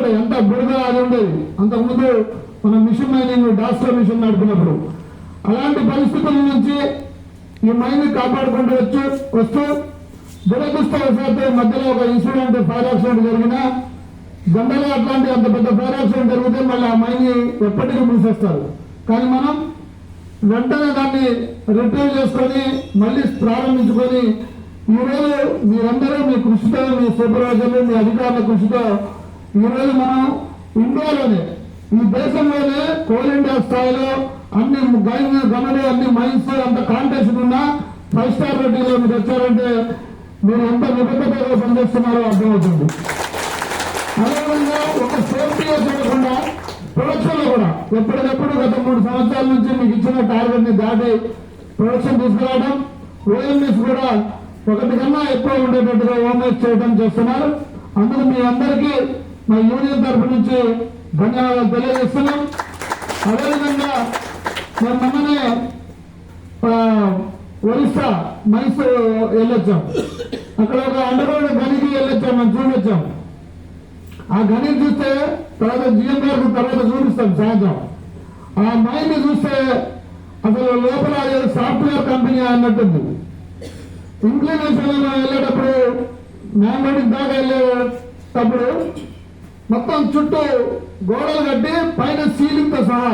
కూడా ఎంత బురద అది ఉండేది. అంతకుముందు మన మిషన్ మైనింగ్ డాస్కో మిషన్ నడుపుకున్నప్పుడు అలాంటి పరిస్థితుల నుంచి ఈ మైన్ కాపాడుకుంటూ వచ్చు వస్తూ దురదృష్టవశాత్తు మధ్యలో ఒక ఇన్సిడెంట్ ఫైర్ యాక్సిడెంట్ జరిగిన గండలో అట్లాంటి అంత పెద్ద ఫైర్ యాక్సిడెంట్ జరిగితే మళ్ళీ ఆ మైన్ ఎప్పటికీ మూసేస్తారు. కానీ మనం వెంటనే దాన్ని రిట్రీవ్ చేసుకొని మళ్ళీ ప్రారంభించుకొని ఈరోజు మీరందరూ మీ కృషితో మీ సూపర్వైజర్లు మీ అధికారుల కృషితో ఈరోజు మనం ఇండియాలోనే ఈ దేశంలోనే కోల్ ఇండియా స్థాయిలో అన్ని గమని గనులు అన్ని మైన్స్ అంత కాంటెస్ట్ ఉన్నా ఫైవ్ స్టార్ రేటింగ్లో మీరు వచ్చారంటే మీరు ఎంత నిబద్ధతగా పనిచేస్తున్నారో అర్థమవుతుంది. అదేవిధంగా ఒక సేఫ్టీగా చూడకుండా ప్రొడక్షన్లో కూడా ఎప్పటికప్పుడు గత మూడు సంవత్సరాల నుంచి మీకు ఇచ్చిన టార్గెట్ని దాటి ప్రొడక్షన్ తీసుకురావడం ఓఎంఎస్ కూడా ఒకటి కన్నా ఎక్కువ ఉండేటట్టుగా ఓఎంఎస్ చేయడం చేస్తున్నారు. అందుకు మీ అందరికీ మా యూనియన్ తరఫు నుంచి ధన్యవాదాలు తెలియజేస్తున్నాం. అదేవిధంగా మేము మొన్ననే ఒరిస్సా మైసూర్ వెళ్ళొచ్చాం. అక్కడ ఒక అండర్గ్రౌండ్ గనికి వెళ్ళొచ్చాం మనం చూడొచ్చాం. ఆ గని చూస్తే తర్వాత జిఎం గారికి తర్వాత చూపిస్తాం సాయంత్రం ఆ మైండ్ చూస్తే అసలు లోపల సాఫ్ట్వేర్ కంపెనీ అన్నట్టుంది. ఇంక్లినేషన్ వెళ్ళేటప్పుడు మేమడి దాకా వెళ్ళేటప్పుడు మొత్తం చుట్టూ గోడలు కట్టి పైన సీలింగ్తో సహా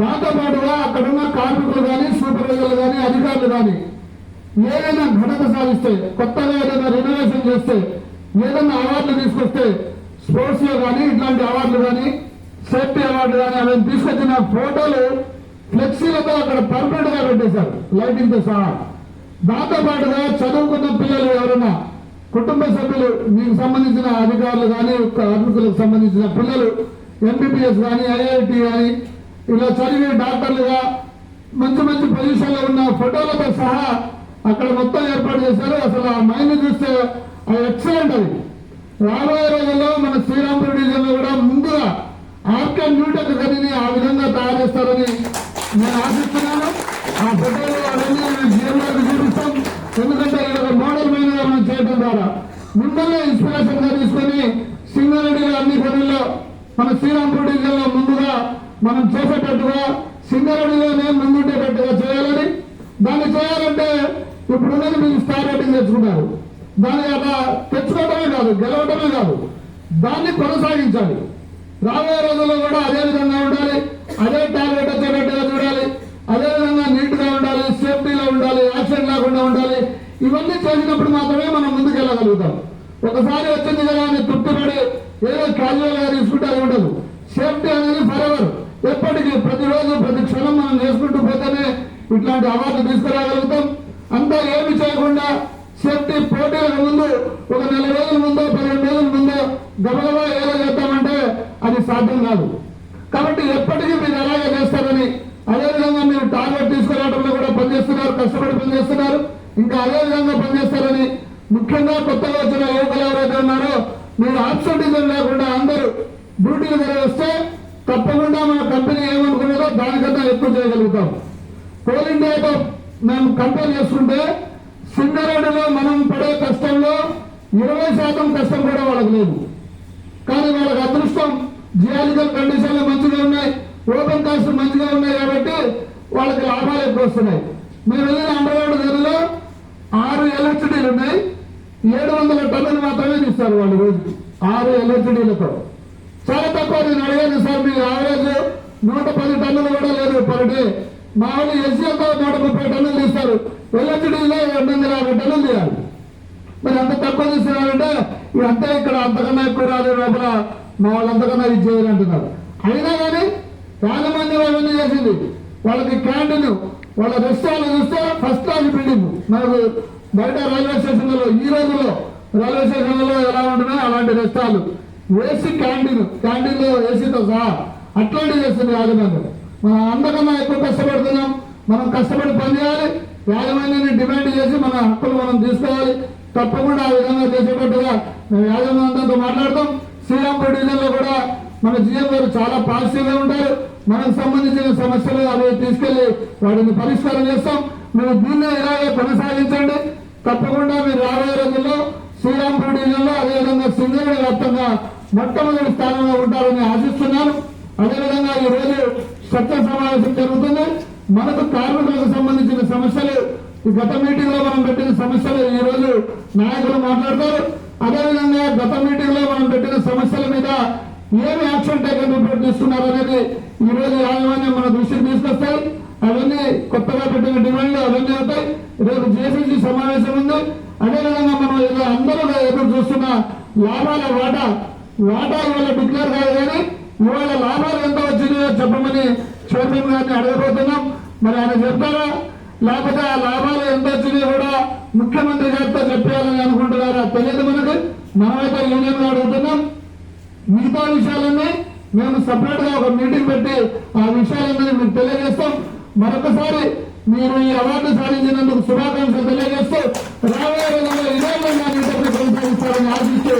దాంతో పాటుగా అక్కడ ఉన్న కార్మికులు కానీ సూపర్వైజర్లు కానీ అధికారులు కానీ ఏదైనా ఘనత సాధిస్తే కొత్తగా ఏదైనా రెనోవేషన్ చేస్తే ఏదైనా అవార్డులు తీసుకొస్తే స్పోర్ట్స్లో కానీ ఇట్లాంటి అవార్డులు కానీ సేఫ్టీ అవార్డు కానీ అవన్నీ తీసుకొచ్చిన ఫోటోలు ఫ్లెక్సీలతో అక్కడ పర్మనెంట్గా పెట్టేశారు లైటింగ్తో సహా. దాంతో పాటుగా చదువుకున్న పిల్లలు ఎవరైనా కుటుంబ సభ్యులు మీకు సంబంధించిన అధికారులు కానీ కార్మికులకు సంబంధించిన పిల్లలు ఎంబీబీఎస్ కానీ ఐఐటి కానీ ఇలా చదివి డాక్టర్లుగా మంచి మంచి పొజిషన్లో ఉన్న ఫోటోలతో సహా అక్కడ మొత్తం ఏర్పాటు చేశారు. అసలు ఆ మైండ్ చూస్తే అది ఎక్సలెంట్ అది. రాబోయే రోజుల్లో మన శ్రీరాంపూర్ డివిజన్లో కూడా ముందుగా ఆర్కే న్యూటెక్ గదిని ఆ విధంగా తయారు చేస్తారని నేను ఆశిస్తున్నాను ఆ ఫోటోలు అవన్నీ నేను జీఎంఆర్కి చూపిస్తాం ఎందుకంటే ఇది ఒక మోడల్ మైన్గా మనం చేయడం ద్వారా మిమ్మల్ని ఇన్స్పిరేషన్గా తీసుకొని సింగారెడ్డిలో అన్ని పనుల్లో మన శ్రీరాంపూర్ డివిజన్ ముందుగా మనం చేసేటట్టుగా సింగరెడ్డిలోనే ముందుండేటట్టుగా చేయాలని దాన్ని చేయాలంటే ఇప్పుడు మీరు స్టార్ రేటింగ్ తెచ్చుకున్నారు దాన్ని అలా తెచ్చుకోవడమే కాదు గెలవడమే కాదు. దాన్ని కొనసాగించాలి. రాబోయే రోజుల్లో కూడా అదే విధంగా ఉండాలి అదే టార్గెట్ వచ్చేటట్టుగా చూడాలి అదే విధంగా ఉండాలి సేఫ్టీలో ఉండాలి యాక్సిడెంట్ లేకుండా ఉండాలి. ఇవన్నీ చేసినప్పుడు మాత్రమే మనం ముందు వెళ్ళగలుగుతాం ఒకసారి వచ్చింది కదా అని తృప్తిపడి ఏదో క్యాజువల్గా తీసుకుంటే అది ఉండదు. సేఫ్టీ అనేది ఫరెవర్ ఎప్పటికీ ప్రతిరోజు ప్రతి క్షణం మనం చేసుకుంటూ పోతేనే ఇట్లాంటి అవార్డు తీసుకురాగలుగుతాం. అంతా ఏమి చేయకుండా సేఫ్టీ పోటీల ముందు ఒక నెల రోజుల ముందో పదిహేను రోజుల ముందో గబగబా ఏదో చేద్దామంటే అది సాధ్యం కాదు. కాబట్టి ఎప్పటికీ మీరు అలాగే చేస్తారని అదేవిధంగా మీరు టార్గెట్ తీసుకురావడంలో కూడా పనిచేస్తున్నారు కష్టపడి పనిచేస్తున్నారు ఇంకా అదే విధంగా పనిచేస్తారని ముఖ్యంగా కొత్తగా వచ్చిన యువకులు ఎవరైతే ఉన్నారో మీరు ఆబ్సెంటిజం లేకుండా అందరూ డ్యూటీలు వస్తే తప్పకుండా మన కంపెనీ ఏమనుకున్నదో దానికన్నా ఎక్కువ చేయగలుగుతాం. కోల్ ఇండియాతో మేము కంపేర్ చేసుకుంటే సింగరేణిలో మనం పడే కష్టంలో ఇరవై శాతం కష్టం కూడా వాళ్ళకి లేదు. కానీ వాళ్ళకి అదృష్టం జియాలజికల్ కండిషన్లు మంచిగా ఉన్నాయి ఓపెన్ కాస్ట్ మంచిగా ఉన్నాయి కాబట్టి వాళ్ళకి లాభాలు ఎక్కువ వస్తున్నాయి. మేము వెళ్ళిన అండర్గ్రౌండ్ గదిలో ఆరు ఎలక్ట్రిటీలు ఉన్నాయి. ఏడు వందల టన్నులు మాత్రమే తీస్తారు వాళ్ళు రోజుకి. ఆరు ఎల్హెచ్డీలతో చాలా తక్కువ నేను అడిగాను సార్ మీ యావరేజ్ నూట పది టన్నులు కూడా లేదు పర్ డే. మా వాళ్ళు ఎస్సీతో నూట ముప్పై టన్నులు తీస్తారు. ఎల్హెచ్డీలో రెండు వందల యాభై టన్నులు తీయాలి. మరి అంత తక్కువ తీస్తున్నారంటే ఇదంతా ఇక్కడ అంతకన్నా ఎక్కువ రాదు లోపల మా వాళ్ళు అంతకన్నా ఇది చేయాలంటున్నారు అయినా కానీ చాలా మంది అవన్నీ చేసింది? వాళ్ళకి క్యాంటీన్ వాళ్ళ రెస్టారెంట్ చూస్తే ఫస్ట్ క్లాస్ బిల్డింగ్ మనకు బయట రైల్వే స్టేషన్లలో ఈ రోజుల్లో రైల్వే స్టేషన్లలో ఎలా ఉంటున్నాయో అలాంటి రెస్టాలు. ఏసీ క్యాంటీన్ క్యాంటీన్లో ఏసీతో సహా అట్లాంటివి చేస్తుంది యాజమాన్యం. మనం అందకన్నా ఎక్కువ కష్టపడుతున్నాం మనం కష్టపడి పని చేయాలి యాజమాన్యాన్ని డిమాండ్ చేసి మన హక్కులు మనం తీసుకోవాలి. తప్పకుండా ఆ విధంగా చేసేటట్టుగా మేము యాజమాన్యంతో మాట్లాడతాం. శ్రీరాంపూర్ డివిజన్లో కూడా మన జిఎం గారు చాలా పాజిటివ్గా ఉంటారు. మనకు సంబంధించిన సమస్యలు అవి తీసుకెళ్ళి వాటిని పరిష్కారం చేస్తాం. మేము దీన్ని ఇలాగే కొనసాగించండి. తప్పకుండా మీరు రాబోయే రోజుల్లో శ్రీరాంపూర్ డివిజన్ అదేవిధంగా సింగరేణి వ్యాప్తంగా మొట్టమొదటి స్థానంలో ఉంటారని ఆశిస్తున్నాను. అదేవిధంగా ఈ రోజు చర్చ సమావేశం జరుగుతుంది. మనకు కార్మికులకు సంబంధించిన సమస్యలు ఈ గత మీటింగ్లో మనం పెట్టిన సమస్యలు ఈ రోజు నాయకులు మాట్లాడతారు. అదేవిధంగా గత మీటింగ్లో మనం పెట్టిన సమస్యల మీద ఏమి యాక్షన్ టేకన్ రిపోర్ట్ తీసుకున్నారు అనేది ఈ రోజు యాజమాన్యం మన దృష్టికి తీసుకొస్తాయి. అవన్నీ కొత్తగా పెట్టిన డిమాండ్లు అవన్నీ అవుతాయి. రేపు జేసీసీ సమావేశం ఉంది. అదేవిధంగా మనం ఇలా అందరూ ఎదురు చూస్తున్న లాభాల వాటా వాటా ఇవాళ డిక్లేర్ కాదు కానీ ఇవాళ లాభాలు ఎంత వచ్చినాయో చెప్పమని చైర్మన్ గారిని అడగబోతున్నాం. మరి ఆయన చెప్తారా? లేకపోతే ఆ లాభాలు ఎంత వచ్చినాయో కూడా ముఖ్యమంత్రి గారితో చెప్పాలని అనుకుంటున్నారా? తెలియదు మనకు. మనమైతే యూనియన్ అడుగుతున్నాం. మిగతా విషయాలన్నీ మేము సపరేట్గా ఒక మీటింగ్ పెట్టి ఆ విషయాలన్నీ మీకు తెలియజేస్తాం. మరొకసారి మీరు ఈ అవార్డు సాధించినందుకు శుభాకాంక్షలు తెలియజేస్తూ రాబోయే రోజుల్లో ఇదే విధంగా కొనసాగిస్తారని ఆశిస్తూ